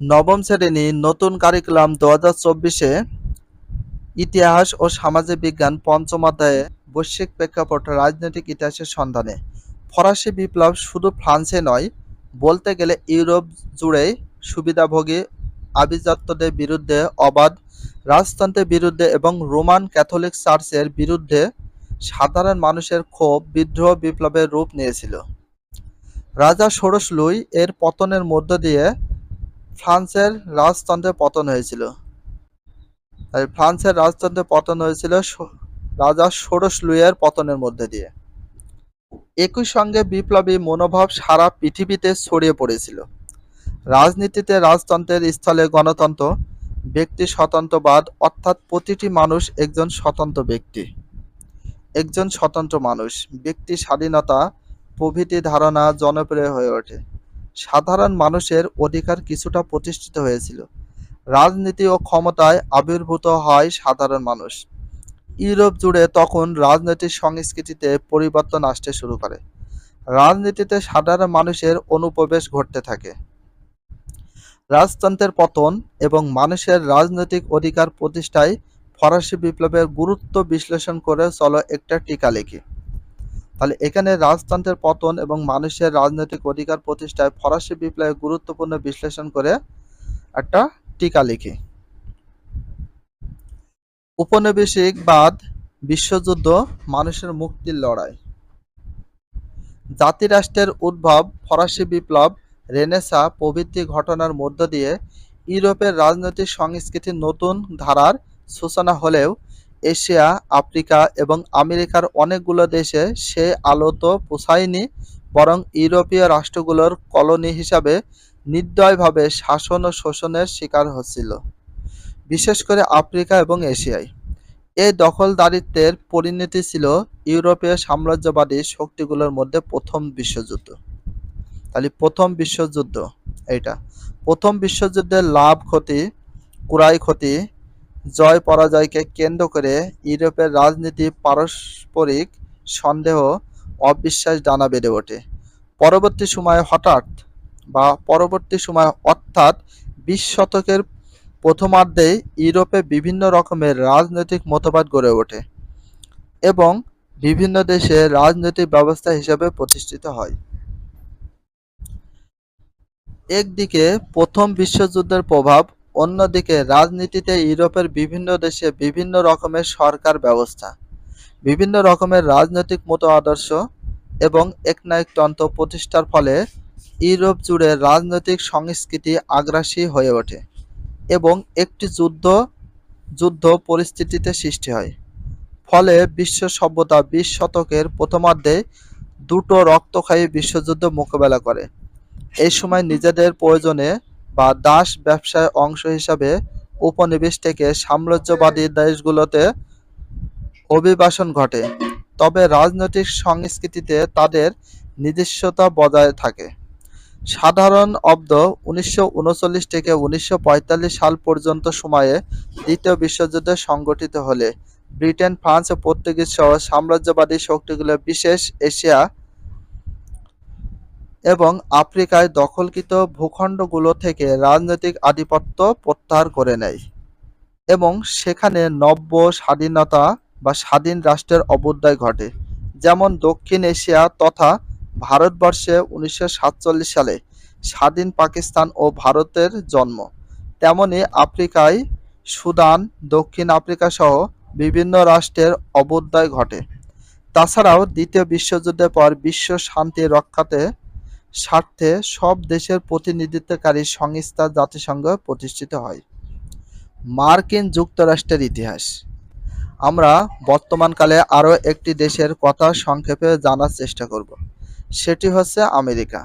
নবম শ্রেণি নতুন কারিকুলাম দু হাজার চব্বিশে ইতিহাস ও সামাজিক বিজ্ঞান পঞ্চম অধ্যায়ে বৈশ্বিক প্রেক্ষাপট রাজনৈতিক ইতিহাসের সন্ধানে। ফরাসি বিপ্লব শুধু ফ্রান্সে নয়, বলতে গেলে ইউরোপ জুড়েই সুবিধাভোগী আভিজাত্যদের বিরুদ্ধে, অবাধ রাজতন্ত্রের বিরুদ্ধে এবং রোমান ক্যাথলিক চার্চের বিরুদ্ধে সাধারণ মানুষের ক্ষোভ বিদ্রোহ বিপ্লবের রূপ নিয়েছিল। রাজা ষোড়শ লুই এর পতনের মধ্য দিয়ে ফ্রান্সের রাজতন্ত্রের পতন হয়েছিল। ফ্রান্সের রাজতন্ত্রের পতন হয়েছিল রাজা ষোড়শ লুইয়ের পতনের মধ্যে দিয়ে। একই সঙ্গে বিপ্লবী মনোভাব সারা পৃথিবীতে ছড়িয়ে পড়েছিল। রাজনীতিতে রাজতন্ত্রের স্থলে গণতন্ত্র, ব্যক্তি স্বতন্ত্রবাদ, অর্থাৎ প্রতিটি মানুষ একজন স্বতন্ত্র ব্যক্তি। একজন স্বতন্ত্র মানুষ, ব্যক্তি স্বাধীনতা, প্রভৃতি ধারণা জনপ্রিয় হয়ে ওঠে। সাধারণ মানুষের অধিকার কিছুটা প্রতিষ্ঠিত হয়েছিল। রাজনীতি ও ক্ষমতায় আবির্ভূত হয় সাধারণ মানুষ। ইউরোপ জুড়ে তখন রাজনৈতিক সংস্কৃতিতে পরিবর্তন আসতে শুরু করে। রাজনীতিতে সাধারণ মানুষের অনুপ্রবেশ ঘটতে থাকে। রাজতন্ত্রের পতন এবং মানুষের রাজনৈতিক অধিকার প্রতিষ্ঠায় ফরাসি বিপ্লবের গুরুত্ব বিশ্লেষণ করে চলো একটা টিকা লিখি। তাহলে এখানে রাজতন্ত্রের পতন এবং মানুষের রাজনৈতিক অধিকার প্রতিষ্ঠায় ফরাসি বিপ্লবের গুরুত্বপূর্ণ বিশ্লেষণ করে একটা টিকা লিখি। উপনিবেশিকবাদ বিশ্বযুদ্ধ, মানুষের মুক্তির লড়াই। জাতিরাষ্ট্রের উদ্ভব, ফরাসি বিপ্লব, রেনেসা প্রভৃতি ঘটনার মধ্য দিয়ে ইউরোপের রাজনৈতিক সংস্কৃতির নতুন ধারার সূচনা হলেও এশিয়া, আফ্রিকা এবং আমেরিকার অনেকগুলো দেশে সে আলো তো পোষায়নি, বরং ইউরোপীয় রাষ্ট্রগুলোর কলোনি হিসাবে নির্দয়ভাবে শাসন ও শোষণের শিকার হচ্ছিল, বিশেষ করে আফ্রিকা এবং এশিয়ায়। এই দখলদারিত্বের পরিণতি ছিল ইউরোপীয় সাম্রাজ্যবাদী শক্তিগুলোর মধ্যে প্রথম বিশ্বযুদ্ধ। তাহলে প্রথম বিশ্বযুদ্ধ এটা প্রথম বিশ্বযুদ্ধের লাভ ক্ষতি কুরাই ক্ষতি জয় পরাজয়কে কেন্দ্র করে ইউরোপের রাজনীতি পারস্পরিক সন্দেহ অবিশ্বাস ডানা বেড়ে ওঠে। পরবর্তী সময়ে হঠাৎ বা পরবর্তী সময় অর্থাৎ বিশ শতকের প্রথমার্ধে ইউরোপে বিভিন্ন রকমের রাজনৈতিক মতবাদ গড়ে ওঠে এবং বিভিন্ন দেশে রাজনৈতিক ব্যবস্থা হিসেবে প্রতিষ্ঠিত হয়। একদিকে প্রথম বিশ্বযুদ্ধের প্রভাব অন্যদিকে রাজনীতিতে ইউরোপের বিভিন্ন দেশে বিভিন্ন রকমের সরকার ব্যবস্থা, বিভিন্ন রকমের রাজনৈতিক মত আদর্শ এবং একনায়কতন্ত্র প্রতিষ্ঠার ফলে ইউরোপ জুড়ে রাজনৈতিক সংস্কৃতি আগ্রাসী হয়ে ওঠে এবং একটি যুদ্ধ যুদ্ধ পরিস্থিতিতে সৃষ্টি হয়। ফলে বিশ্ব সভ্যতা বিশ শতকের প্রথমার্ধে দুটো রক্তক্ষয়ী বিশ্বযুদ্ধ মোকাবেলা করে। এই সময় নিজেদের প্রয়োজনে বা দাস ব্যবসায় অংশ হিসাবে উপনিবেশ থেকে সাম্রাজ্যবাদী দেশগুলোতে অভিবাসন ঘটে, তবে রাজনৈতিক সংস্কৃতিতে তাদের নিজস্বতা বজায় থাকে। সাধারণ অব্দ উনিশশো উনচল্লিশ থেকে উনিশশো পঁয়তাল্লিশ সাল পর্যন্ত সময়ে দ্বিতীয় বিশ্বযুদ্ধ সংগঠিত হলে ব্রিটেন, ফ্রান্স ও পর্তুগিজ সহ সাম্রাজ্যবাদী শক্তিগুলো বিশেষ এশিয়া এবং আফ্রিকায় দখলকৃত ভূখণ্ডগুলো থেকে রাজনৈতিক আধিপত্য প্রত্যাহার করে নেয় এবং সেখানে নব্য স্বাধীনতা বা স্বাধীন রাষ্ট্রের অভ্যুদয় ঘটে, যেমন দক্ষিণ এশিয়া তথা ভারতবর্ষে উনিশশো সাতচল্লিশ সালে স্বাধীন পাকিস্তান ও ভারতের জন্ম। তেমনি আফ্রিকায় সুদান, দক্ষিণ আফ্রিকা সহ বিভিন্ন রাষ্ট্রের অভ্যুদয় ঘটে। তাছাড়াও দ্বিতীয় বিশ্বযুদ্ধের পর বিশ্ব শান্তি রক্ষাতে স্বার্থে সব দেশের প্রতিনিধিত্বকারী সংস্থা জাতিসংঘ প্রতিষ্ঠিত হয়। মার্কিন যুক্তরাষ্ট্রের ইতিহাস। আমরা বর্তমানকালে আরও একটি দেশের কথা সংক্ষেপে জানার চেষ্টা করব। সেটি হচ্ছে আমেরিকা।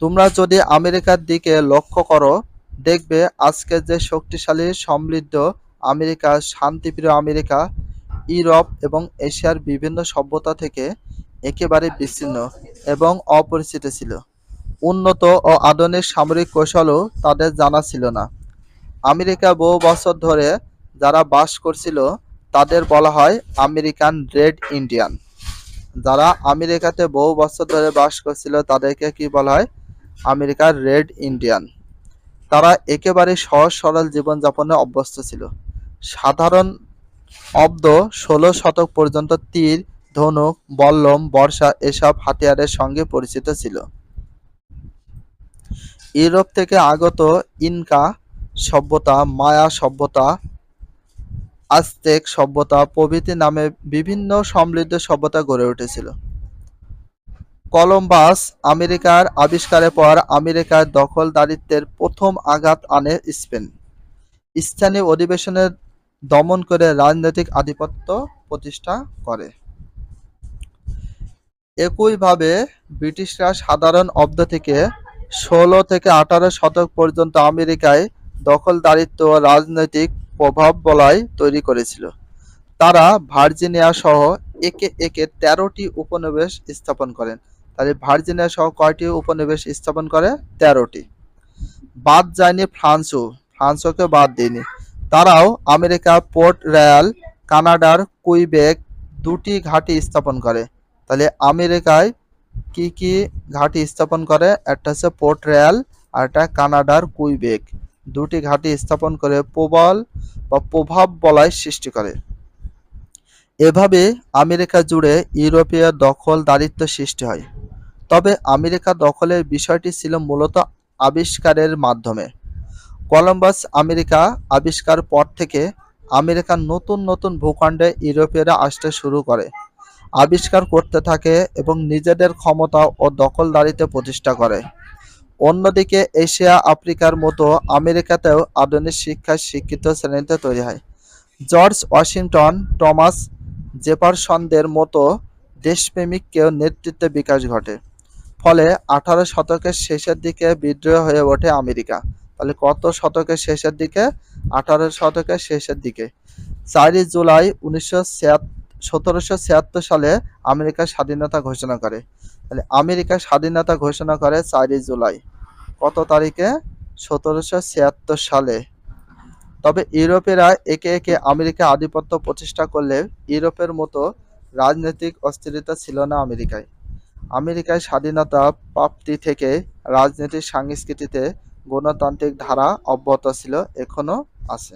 তোমরা যদি আমেরিকার দিকে লক্ষ্য করো, দেখবে আজকে যে শক্তিশালী, সমৃদ্ধ আমেরিকা, শান্তিপ্রিয় আমেরিকা, ইউরোপ এবং এশিয়ার বিভিন্ন সভ্যতা থেকে একেবারে বিচ্ছিন্ন এবং অপরিচিত ছিল। উন্নত ও আধুনিক সামরিক কৌশলও তাদের জানা ছিল না। আমেরিকা বহু বছর ধরে যারা বাস করছিল, তাদের বলা হয় আমেরিকান রেড ইন্ডিয়ান। যারা আমেরিকাতে বহু বছর ধরে বাস করছিল, তাদেরকে কি বলা হয় আমেরিকার রেড ইন্ডিয়ান। তারা একেবারে সহজ সরল জীবনযাপনে অভ্যস্ত ছিল। সাধারণ অব্দ ষোলো শতক পর্যন্ত তীর ধনুক, বল্লম, বর্ষা এসব হাতিয়ারের সঙ্গে পরিচিত ছিল। ইউরোপ থেকে আগত ইনকা সভ্যতা, মায়া সভ্যতা আস্তেক সভ্যতা প্রভৃতি নামে বিভিন্ন সমৃদ্ধ সভ্যতা গড়ে উঠেছিল। কলম্বাস আমেরিকার আবিষ্কারের পর আমেরিকার দখলদারিত্বের প্রথম আঘাত আনে স্পেন। স্থানীয় অধিবেশনের দমন করে রাজনৈতিক আধিপত্য প্রতিষ্ঠা করে। একইভাবে ব্রিটিশরা সাধারণ অব্দ থেকে ষোলো থেকে আঠারো শতক পর্যন্ত আমেরিকায় দখলদারিত্ব রাজনৈতিক প্রভাব বলয় তৈরি করেছিল। তারা ভার্জিনিয়া সহ একে একে তেরোটি উপনিবেশ স্থাপন করেন। তাহলে ভার্জিনিয়া সহ কয়টি উপনিবেশ স্থাপন করে? তেরোটি। বাদ যায়নি ফ্রান্সও। ফ্রান্সকে বাদ দেয়নি তারাও আমেরিকা, পোর্ট রয়্যাল, কানাডার কুইবেক দুটি ঘাঁটি স্থাপন করে। তাহলে আমেরিকায় কি কি ঘাঁটি স্থাপন করে? একটা হচ্ছে পোর্ট রয়্যাল আর একটা কানাডার কুইবেক। দুটি ঘাঁটি স্থাপন করে প্রবল বা প্রভাব বলয় সৃষ্টি করে। এভাবে আমেরিকা জুড়ে ইউরোপীয় দখল দারিত্ব সৃষ্টি হয়। তবে আমেরিকা দখলের বিষয়টি ছিল মূলত আবিষ্কারের মাধ্যমে। কলম্বাস আমেরিকা আবিষ্কার পর থেকে আমেরিকার নতুন নতুন ভূখণ্ডে ইউরোপীয়রা আসতে শুরু করে। আবিষ্কার করতে থাকে এবং নিজেদের ক্ষমতা ও দখলদারিতে প্রতিষ্ঠা করে। অন্যদিকে, এশিয়া, আফ্রিকার মতো আমেরিকাতেও আধুনিক শিক্ষা শিক্ষিত শ্রেণীতে তৈরি হয়। জর্জ ওয়াশিংটন, টমাস জেফারসনদের মতো দেশপ্রেমিককেও নেতৃত্বে বিকাশ ঘটে। ফলে আঠারো শতকের শেষের দিকে বিদ্রোহ হয়ে ওঠে আমেরিকা। তাহলে কত শতকের শেষের দিকে? আঠারো শতকের শেষের দিকে। চারই জুলাই উনিশশো সতেরোশো ছিয়াত্তর সালে আমেরিকা স্বাধীনতা ঘোষণা করে। তাহলে আমেরিকা স্বাধীনতা ঘোষণা করে চারই জুলাই। কত তারিখে? সতেরোশো ছিয়াত্তর সালে। তবে ইউরোপেরা একে একে আমেরিকা আধিপত্য প্রতিষ্ঠা করলে ইউরোপের মতো রাজনৈতিক অস্থিরতা ছিল না আমেরিকায়। আমেরিকায় স্বাধীনতা প্রাপ্তি থেকে রাজনীতির সংস্কৃতিতে গণতান্ত্রিক ধারা অব্যাহত ছিল এখনও আছে।